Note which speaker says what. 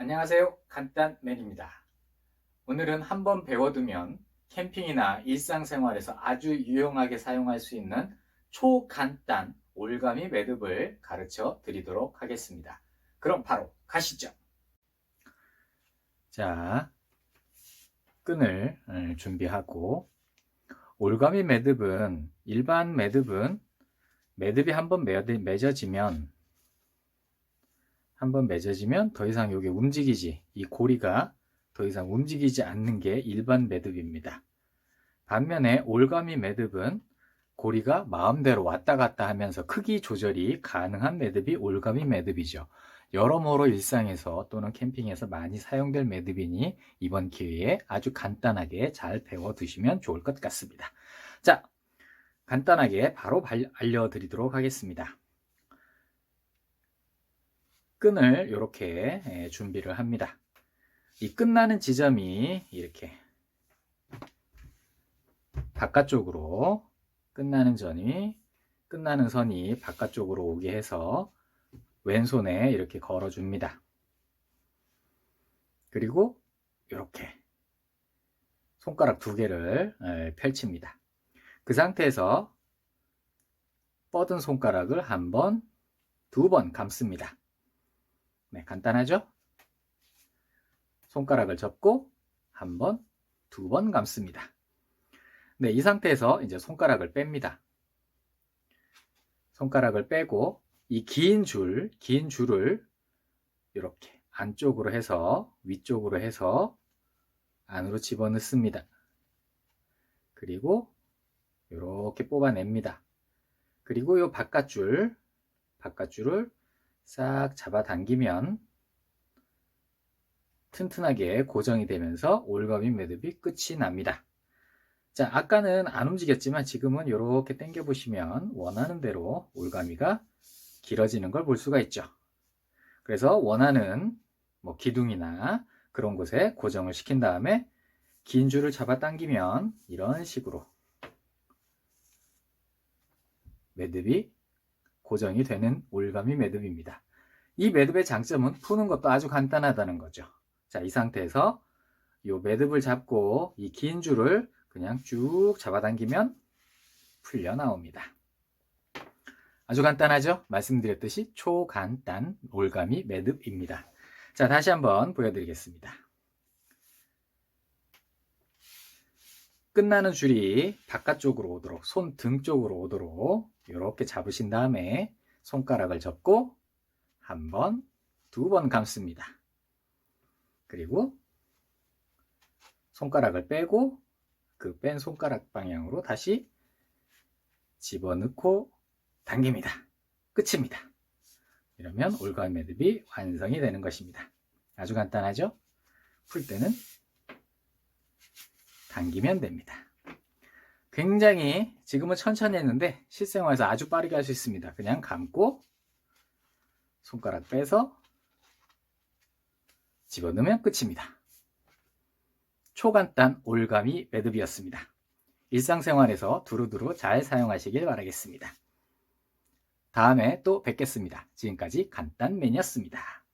Speaker 1: 안녕하세요. 간단 맨입니다. 오늘은 한번 배워두면 캠핑이나 일상생활에서 아주 유용하게 사용할 수 있는 초간단 올가미 매듭을 가르쳐 드리도록 하겠습니다. 그럼 바로 가시죠. 자, 끈을 어, 준비하고 올가미 매듭은 일반 매듭은 매듭이 한번 맺어지면 한번 맺어지면 더 이상 이게 움직이지 이 고리가 더 이상 움직이지 않는 게 일반 매듭입니다. 반면에 올가미 매듭은 고리가 마음대로 왔다 갔다 하면서 크기 조절이 가능한 매듭이 올가미 매듭이죠. 여러모로 일상에서 또는 캠핑에서 많이 사용될 매듭이니 이번 기회에 아주 간단하게 잘 배워 두시면 좋을 것 같습니다. 자, 간단하게 바로 알려드리도록 하겠습니다. 끈을 이렇게 준비를 합니다. 이 끝나는 지점이 이렇게 바깥쪽으로 끝나는 전이 끝나는 선이 바깥쪽으로 오게 해서 왼손에 이렇게 걸어 줍니다. 그리고 이렇게 손가락 두 개를 펼칩니다. 그 상태에서 뻗은 손가락을 한 번, 두 번 감습니다. 네, 간단하죠? 손가락을 접고 한 번, 두 번 감습니다. 네, 이 상태에서 이제 손가락을 뺍니다. 손가락을 빼고 이 긴 줄, 긴 줄을 이렇게 안쪽으로 해서 위쪽으로 해서 안으로 집어넣습니다. 그리고 이렇게 뽑아냅니다. 그리고 이 바깥줄, 바깥줄을 싹 잡아당기면 튼튼하게 고정이 되면서 올가미 매듭이 끝이 납니다. 자, 아까는 안 움직였지만 지금은 이렇게 당겨 보시면 원하는 대로 올가미가 길어지는 걸 볼 수가 있죠. 그래서 원하는 뭐 기둥이나 그런 곳에 고정을 시킨 다음에 긴 줄을 잡아 당기면 이런 식으로 매듭이 고정이 되는 올가미 매듭입니다. 이 매듭의 장점은 푸는 것도 아주 간단하다는 거죠. 자, 이 상태에서 이 매듭을 잡고 이 긴 줄을 그냥 쭉 잡아당기면 풀려 나옵니다. 아주 간단하죠? 말씀드렸듯이 초간단 올가미 매듭입니다. 자, 다시 한번 보여드리겠습니다. 끝나는 줄이 바깥쪽으로 오도록 손 등 쪽으로 오도록 이렇게 잡으신 다음에 손가락을 접고 한 번, 두 번 감습니다. 그리고 손가락을 빼고 그 뺀 손가락 방향으로 다시 집어넣고 당깁니다. 끝입니다. 이러면 올가미 매듭이 완성이 되는 것입니다. 아주 간단하죠? 풀 때는 당기면 됩니다. 굉장히 지금은 천천히 했는데 실생활에서 아주 빠르게 할 수 있습니다. 그냥 감고 손가락 빼서 집어넣으면 끝입니다. 초간단 올가미 매듭이었습니다. 일상생활에서 두루두루 잘 사용하시길 바라겠습니다. 다음에 또 뵙겠습니다. 지금까지 간단맨이었습니다.